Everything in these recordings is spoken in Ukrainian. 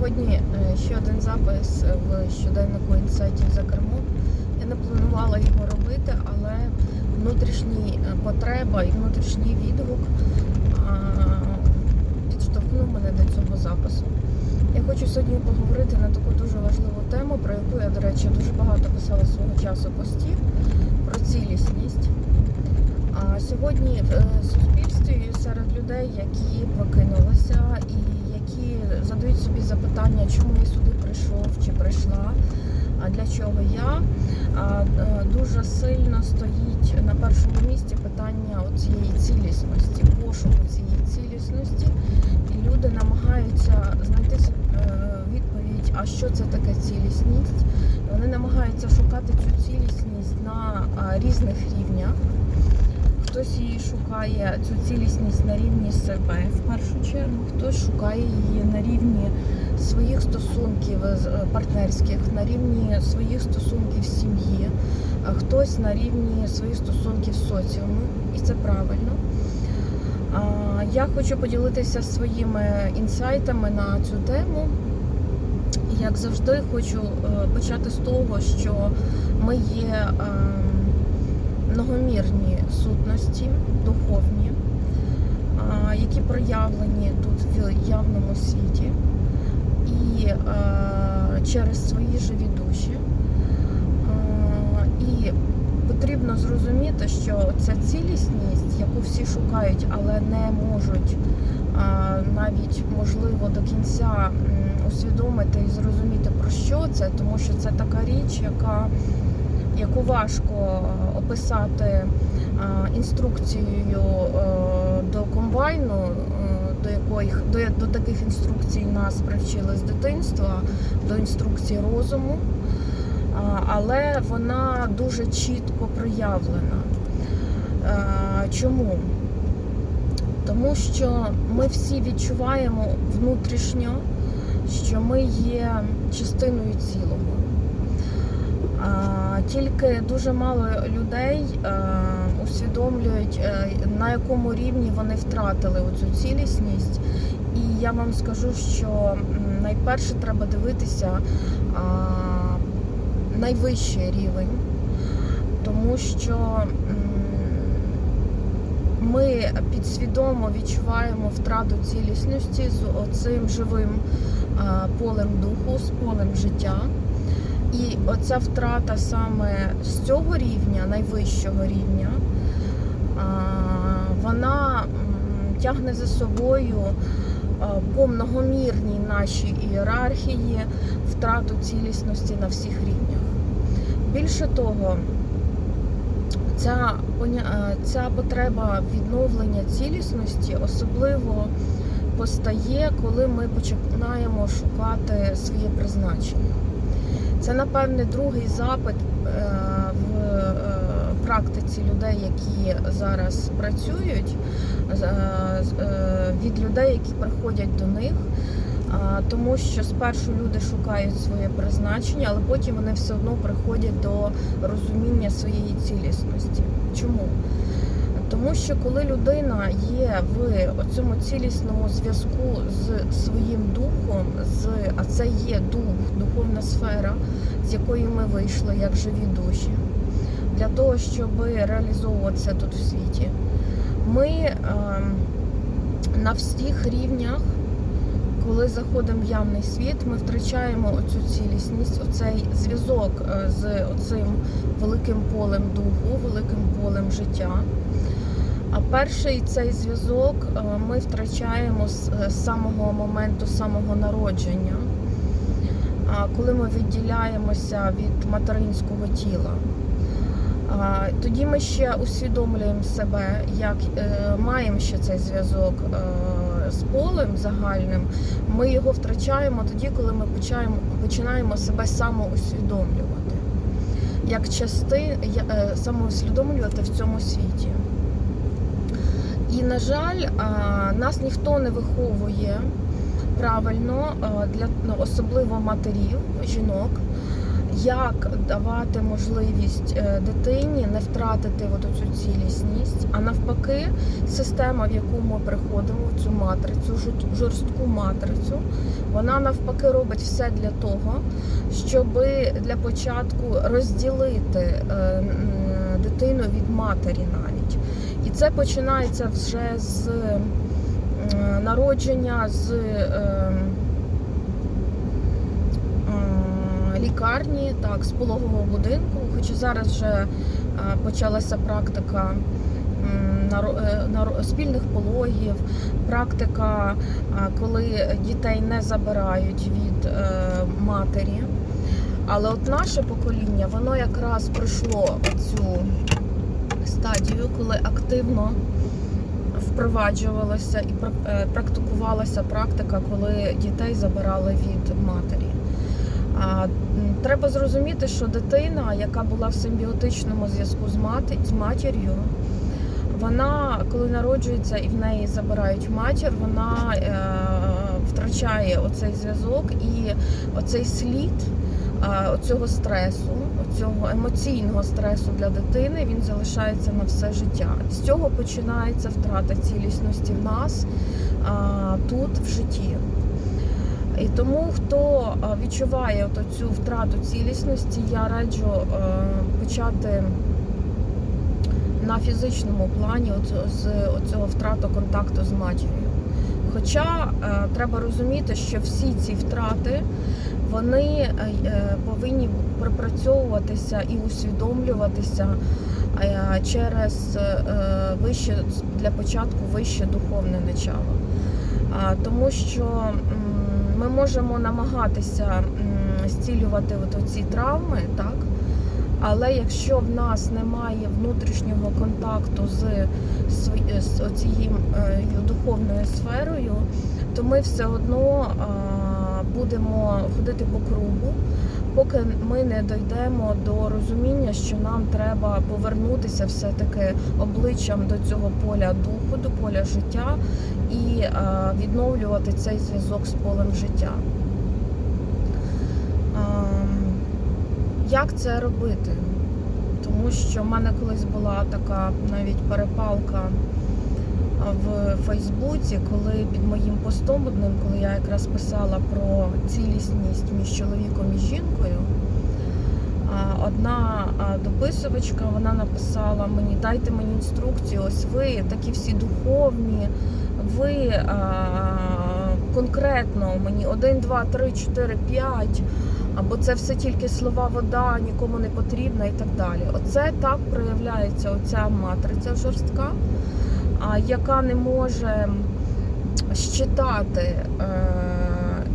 Сьогодні е, ще один запис в щоденнику інсайтів за кермо. Я не планувала його робити, але внутрішня потреба і внутрішній відгук підштовхнув мене до цього запису. Я хочу сьогодні поговорити на таку дуже важливу тему, про яку я, до речі, дуже багато писала свого часу постів про цілісність. А сьогодні в е, суспільстві серед людей, які прокинулися і які задають собі запитання, чому я сюди прийшов чи прийшла, а для чого я, е, дуже сильно стоїть на першому місці питання цієї цілісності, пошуку цієї цілісності. І люди намагаються знайти е, відповідь, а що це таке цілісність. Вони намагаються шукати цю цілісність на різних рівнях. Хтось її шукає цю цілісність на рівні себе в першу чергу, хтось шукає її на рівні своїх стосунків е, партнерських, на рівні своїх стосунків сім'ї, а хтось на рівні своїх стосунків з соціумом, і це правильно. Я хочу поділитися своїми інсайтами на цю тему. Як завжди, хочу е, почати з того, що ми є ем, многомірні сутності, духовні, які проявлені тут в явному світі і через свої живі душі. І потрібно зрозуміти, що ця цілісність, яку всі шукають, але не можуть навіть можливо до кінця усвідомити і зрозуміти про що це, тому що це така річ, яка яку важко е, описати е, інструкцією е, до комбайну, до яких до, до таких інструкцій нас привчили з дитинства, до інструкції розуму, але вона дуже чітко проявлена. Чому? Тому що ми всі відчуваємо внутрішньо, що ми є частиною цілого. Тільки дуже мало людей е, усвідомлюють, е, на якому рівні вони втратили оцю цілісність. І я вам скажу, що найперше треба дивитися найвищий рівень, тому що ми підсвідомо відчуваємо втрату цілісності з оцим живим полем духу, з полем життя. І оця втрата саме з цього рівня, найвищого рівня, вона тягне за собою по многомірній ієрархії втрату цілісності на всіх рівнях. Більше того, ця, ця потреба відновлення цілісності особливо постає, коли ми починаємо шукати своє призначення. Це, напевне, другий запит е, в е, практиці людей, які зараз працюють, е, від людей, які приходять до них. Тому що спершу люди шукають своє призначення, але потім вони все одно приходять до розуміння своєї цілісності. Чому? Тому що коли людина є в цьому цілісному зв'язку з своїм духом, з, а це є дух, духовна сфера, з якої ми вийшли як живі душі, для того, щоб реалізовуватися тут в світі, ми е, на всіх рівнях, коли заходимо в явний світ, ми втрачаємо оцю цілісність, оцей зв'язок е, з оцим великим полем духу, великим полем життя. А перший цей зв'язок е, ми втрачаємо з е, самого моменту самого народження, коли ми відділяємося від материнського тіла. Тоді ми ще усвідомлюємо себе, як е, маємо ще цей зв'язок з полем загальним. Ми його втрачаємо тоді, коли ми починаємо себе самоусвідомлювати, як части самоусвідомлювати в цьому світі. І, на жаль, нас ніхто не виховує правильно, для ну, особливо матерів, жінок, як давати можливість е, дитині не втратити от цю цілісність, а навпаки, система, в яку ми приходимо, в цю матрицю, жорст- жорстку матрицю, вона навпаки робить все для того, щоб для початку розділити е, дитину від матері навіть. І це починається вже з народження, з е, е, лікарні, так, з пологового будинку. Хоча зараз вже е, почалася практика е, спільних пологів, практика, е, коли дітей не забирають від матері. Але от наше покоління, воно якраз пройшло цю стадію, коли активно впроваджувалася і пра- практикувалася практика, коли дітей забирали від матері. Треба зрозуміти, що дитина, яка була в симбіотичному зв'язку з мати з матір'ю, вона, коли народжується і в неї забирають матір, вона е, втрачає оцей зв'язок і оцей слід е, оцього стресу, оцього емоційного стресу для дитини, він залишається на все життя. З цього починається втрата цілісності в нас а, тут в житті. І тому, хто відчуває от цю втрату цілісності, я раджу е, почати на фізичному плані от, з цього втрату контакту з матір'ю. Хоча е, треба розуміти, що всі ці втрати вони е, е, повинні пропрацьовуватися і усвідомлюватися е, через е, вище для початку вище духовне начало. Тому що ми можемо намагатися зцілювати от оці травми, так? Але якщо в нас немає внутрішнього контакту з, з оцією е, духовною сферою, то ми все одно будемо ходити по кругу, поки ми не дійдемо до розуміння, що нам треба повернутися все-таки обличчям до цього поля духу, до поля життя і а, відновлювати цей зв'язок з полем життя. Ам, Як це робити? Тому що в мене колись була така навіть перепалка в Фейсбуці, коли під моїм постом одним, коли я якраз писала про цілісність між чоловіком і жінкою, одна дописувачка вона написала мені: дайте мені інструкцію, ось ви такі всі духовні, ви а, конкретно мені 1, 2, 3, 4, 5, або це все тільки слова вода, нікому не потрібна і так далі. Оце так проявляється оця матриця жорстка, а, яка не може щитати, е,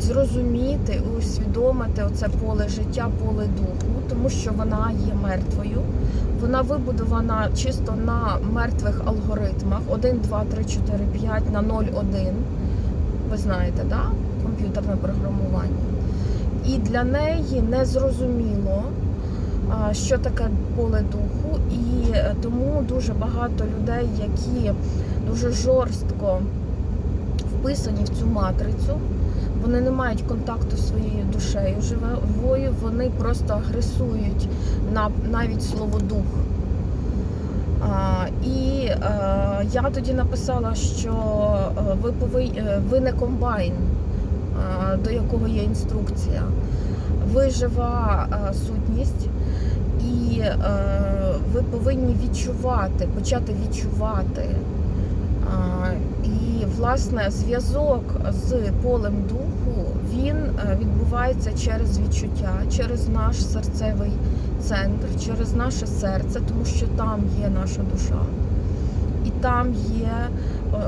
зрозуміти усвідомити оце поле життя, поле духу, тому що вона є мертвою. Вона вибудована чисто на мертвих алгоритмах 1, 2, 3, 4, 5 на 0, 1. Ви знаєте, да? комп'ютерне програмування. І для неї не зрозуміло, що таке поле духу, і е, тому дуже багато людей, які дуже жорстко вписані в цю матрицю, вони не мають контакту зі своєю душею живою, вони просто агресують на навіть слово дух. А, і е, я тоді написала, що е, ви повинні, е, ви не комбайн, е, до якого є інструкція. Ви жива е, сутність, і е, ви повинні відчувати, почати відчувати. А, власне зв'язок з полем духу він е, відбувається через відчуття, через наш серцевий центр, через наше серце, тому що там є наша душа, і там є е,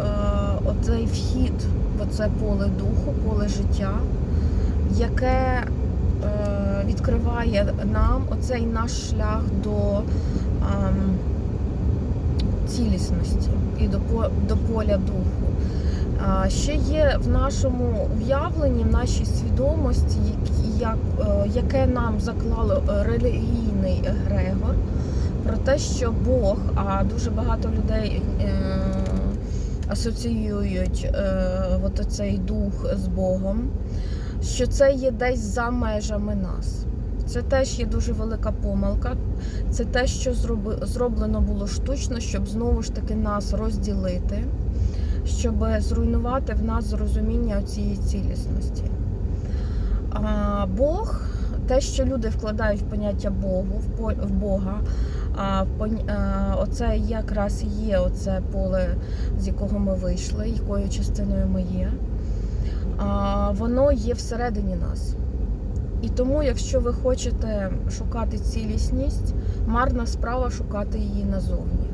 оцей вхід в оце поле духу, поле життя, яке е, відкриває нам оцей наш шлях до. ем, цілісності і до, до поля духу. А, Ще є в нашому уявленні, в нашій свідомості, як, е, яке нам заклало релігійний егрегор, про те, що Бог, а дуже багато людей е, асоціюють е, от оцей дух з Богом, що це є десь за межами нас. Це теж є дуже велика помилка. Це те, що зроблено було штучно, щоб знову ж таки нас розділити, щоб зруйнувати в нас зрозуміння цієї цілісності. А, Бог, те, що люди вкладають в поняття Богу, в Бога, а, оце якраз і є оце поле, з якого ми вийшли, якою частиною ми є. Воно є всередині нас. І тому, якщо ви хочете шукати цілісність, марна справа шукати її назовні.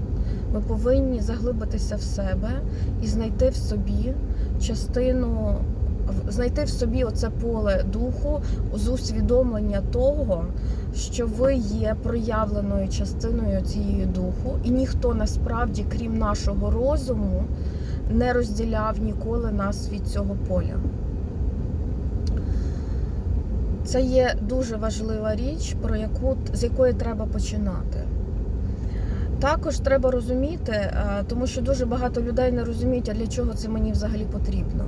Ми повинні заглибитися в себе і знайти в собі частину, знайти в собі оце поле духу з усвідомлення того, що ви є проявленою частиною цієї духу, і ніхто насправді, крім нашого розуму, не розділяв ніколи нас від цього поля. Це є дуже важлива річ, про яку з якої треба починати. Також треба розуміти, е, тому що дуже багато людей не розуміють, а для чого це мені взагалі потрібно.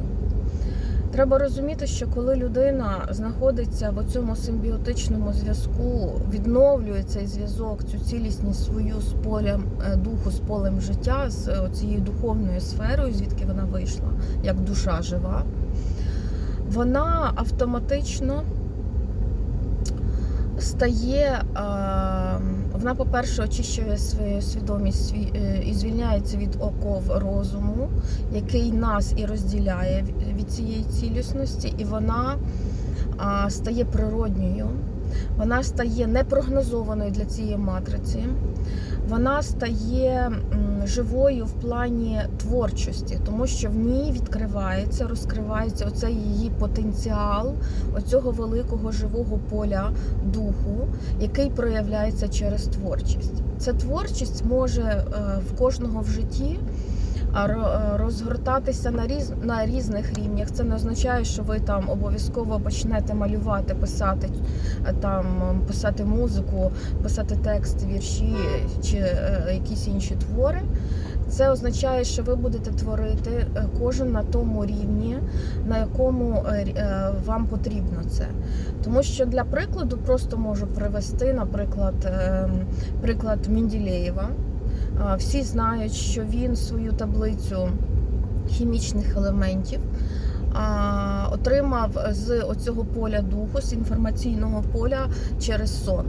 Треба розуміти, що коли людина знаходиться в цьому симбіотичному зв'язку, відновлює цей зв'язок, цю цілісність свою з полем е, духу, з полем життя, з е, цією духовною сферою, звідки вона вийшла, як душа жива, вона автоматично стає, вона, по-перше, очищує свою свідомість е, і звільняється від оков розуму, який нас і розділяє від цієї цілісності, і вона стає природньою, вона стає непрогнозованою для цієї матриці. Вона стає живою в плані творчості, тому що в ній відкривається, розкривається оцей її потенціал оцього великого живого поля духу, який проявляється через творчість. Ця творчість може е, в кожного в житті розгортатися на різ на різних рівнях. Це не означає, що ви там обов'язково почнете малювати, писати е, там писати музику, писати текст, вірші чи е, якісь інші твори. Це означає, що ви будете творити е, кожен на тому рівні, на якому е, е, вам потрібно це. Тому що для прикладу просто можу привести, наприклад, е, приклад Мінділеєва. А, Всі знають, що він свою таблицю хімічних елементів отримав з оцього поля духу, з інформаційного поля через сон.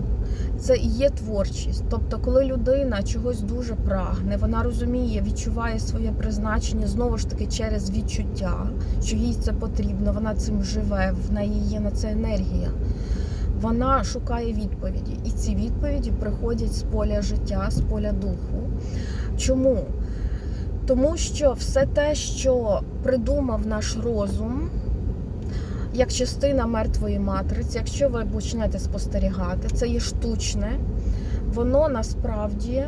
Це і є творчість. Тобто, коли людина чогось дуже прагне, вона розуміє, відчуває своє призначення знову ж таки через відчуття, що їй це потрібно, вона цим живе, в неї є на це енергія. Вона шукає відповіді, і ці відповіді приходять з поля життя, з поля духу. Чому? Тому що все те, що придумав наш розум, як частина мертвої матриці, якщо ви почнете спостерігати, це є штучне, воно насправді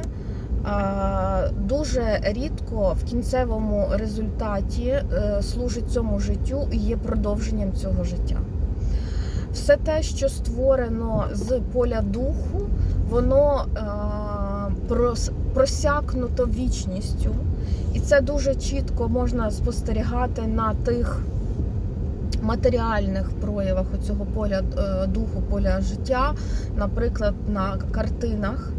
дуже рідко в кінцевому результаті е, служить цьому життю і є продовженням цього життя. Все те, що створено з поля духу, воно е, просякнуто вічністю. І це дуже чітко можна спостерігати на тих матеріальних проявах цього поля е, духу, поля життя, наприклад, на картинах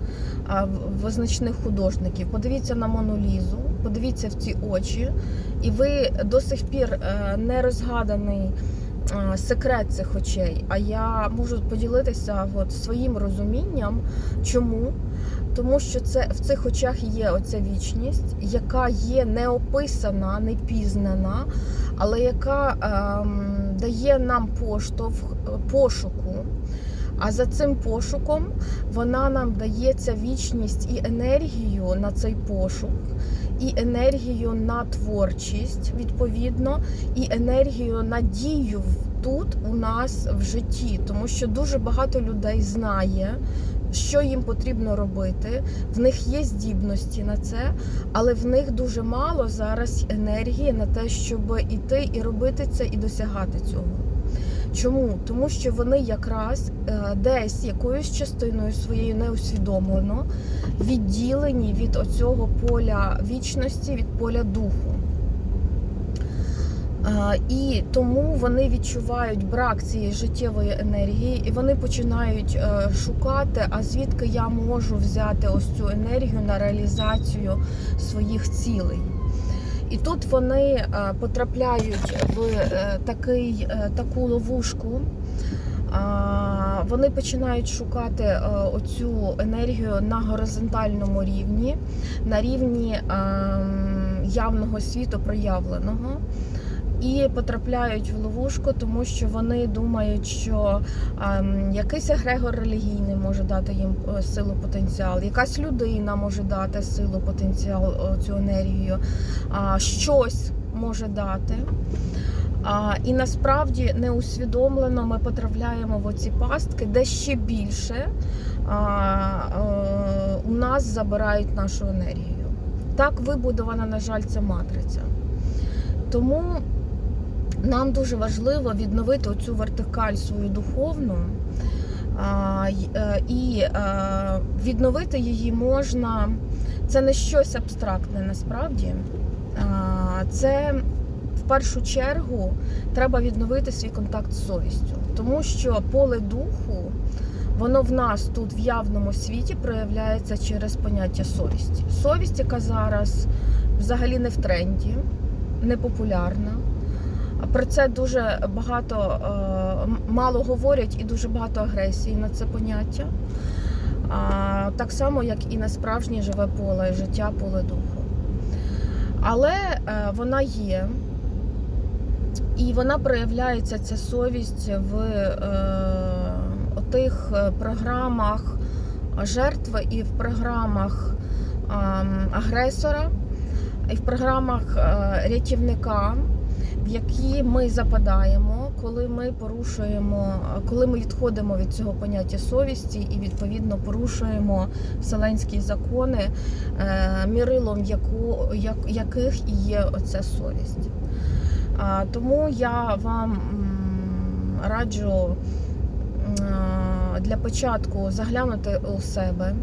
визначних художників. Подивіться на Монолізу, подивіться в ці очі, і ви до сих пір е, не розгаданий е, секрет цих очей. А я можу поділитися от своїм розумінням, чому. Тому що це в цих очах є оця вічність, яка є неописана, не пізнана, але яка ем, дає нам поштовх пошуку. А за цим пошуком вона нам дає ця вічність і енергію на цей пошук, і енергію на творчість, відповідно, і енергію на дію тут у нас в житті, тому що дуже багато людей знає, що їм потрібно робити. В них є здібності на це, але в них дуже мало зараз енергії на те, щоб іти і робити це, і досягати цього. Чому? Тому що вони якраз е, десь якоюсь частиною своєю неусвідомлено відділені від оцього поля вічності, від поля духу. А, І тому вони відчувають брак цієї життєвої енергії, і вони починають е, шукати, а звідки я можу взяти ось цю енергію на реалізацію своїх цілей. І тут вони е, потрапляють в е, такий, е, таку ловушку. Вони починають шукати е, оцю енергію на горизонтальному рівні, на рівні ем, явного світу проявленого. І потрапляють в ловушку, тому що вони думають, що ем, якийсь егрегор релігійний може дати їм е, силу потенціал, якась людина може дати силу потенціал, е, цю енергію, а, щось може дати. А, і насправді неусвідомлено ми потрапляємо в оці пастки, де ще більше а, е, у нас забирають нашу енергію. Так вибудована, на жаль, ця матриця. Тому нам дуже важливо відновити цю вертикаль свою духовну. Е, І е, відновити її можна. Це не щось абстрактне насправді. Це в першу чергу треба відновити свій контакт з совістю, тому що поле духу, воно в нас тут в явному світі проявляється через поняття совісті. Совість, яка зараз взагалі не в тренді, не популярна. Про це дуже багато е, мало говорять і дуже багато агресії на це поняття. Так само, як і на справжнє живе поле, життя поле духу. Але е, вона є, і вона проявляється, ця совість в е, отих е, програмах жертви і в програмах агресора, і в програмах рятівника, які ми западаємо, коли ми порушуємо, коли ми відходимо від цього поняття совісті і відповідно порушуємо вселенські закони, е, мірилом яку, як, яких і є оця совість. Тому я вам раджу для початку заглянути у себе,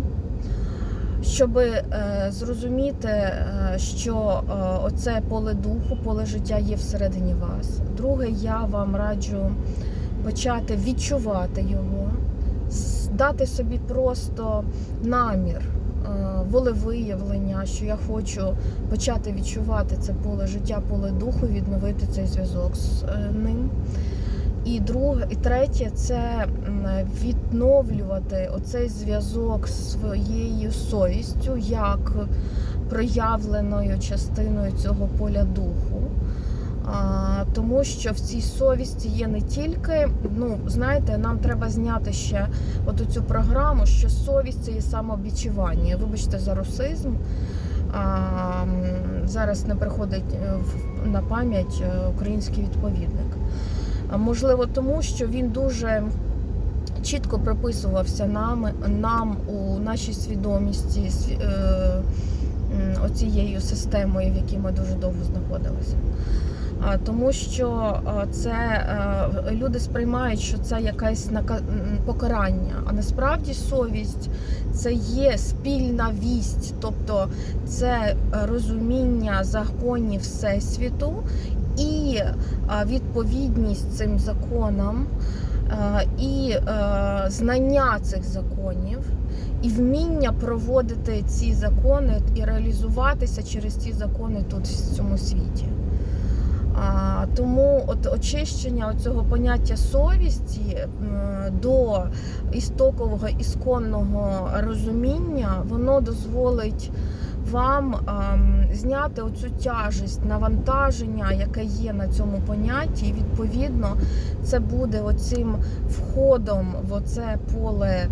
щоб зрозуміти, е, що е, оце поле духу, поле життя є всередині вас. Друге, я вам раджу почати відчувати його, дати собі просто намір, е, волевиявлення, що я хочу почати відчувати це поле життя, поле духу, відновити цей зв'язок з е, ним. І друге, і третє це відновлювати оцей зв'язок з своєю совістю як проявленою частиною цього поля духу. Тому що в цій совісті є не тільки, ну знаєте, нам треба зняти ще от цю програму, що совість це є самовідчування. Вибачте за русизм. А, зараз не приходить е, на пам'ять е, український відповідник. Можливо, тому що він дуже чітко прописувався нам, нам у нашій свідомості сві- е, оцією системою, в якій ми дуже довго знаходилися. Тому що це е, люди сприймають, що це якесь покарання. А насправді совість це є спільна вість, тобто це розуміння законів Всесвіту і відповідність цим законам, і е, знання цих законів. І вміння проводити ці закони і реалізуватися через ці закони тут в цьому світі. А, тому от очищення цього поняття совісті до істокового ісконного розуміння, воно дозволить вам ем, зняти оцю тяжесть, навантаження, яке є на цьому понятті, і відповідно це буде оцим входом в оце поле е,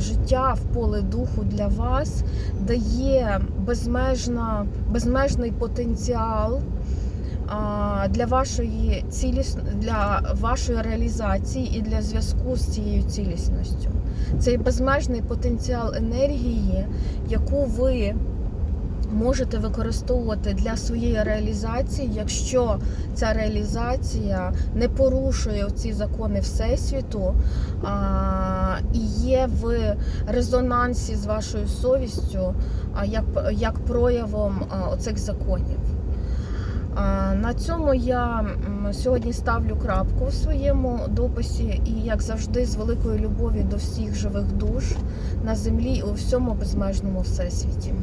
життя, в поле духу для вас, дає безмежна, безмежний потенціал для вашої ціліс... для вашої реалізації і для зв'язку з цією цілісністю. Це безмежний потенціал енергії, яку ви можете використовувати для своєї реалізації, якщо ця реалізація не порушує ці закони Всесвіту а, і є в резонансі з вашою совістю а, як, як проявом оцих законів. На цьому я сьогодні ставлю крапку в своєму дописі і, як завжди, з великою любов'ю до всіх живих душ на землі і у всьому безмежному всесвіті.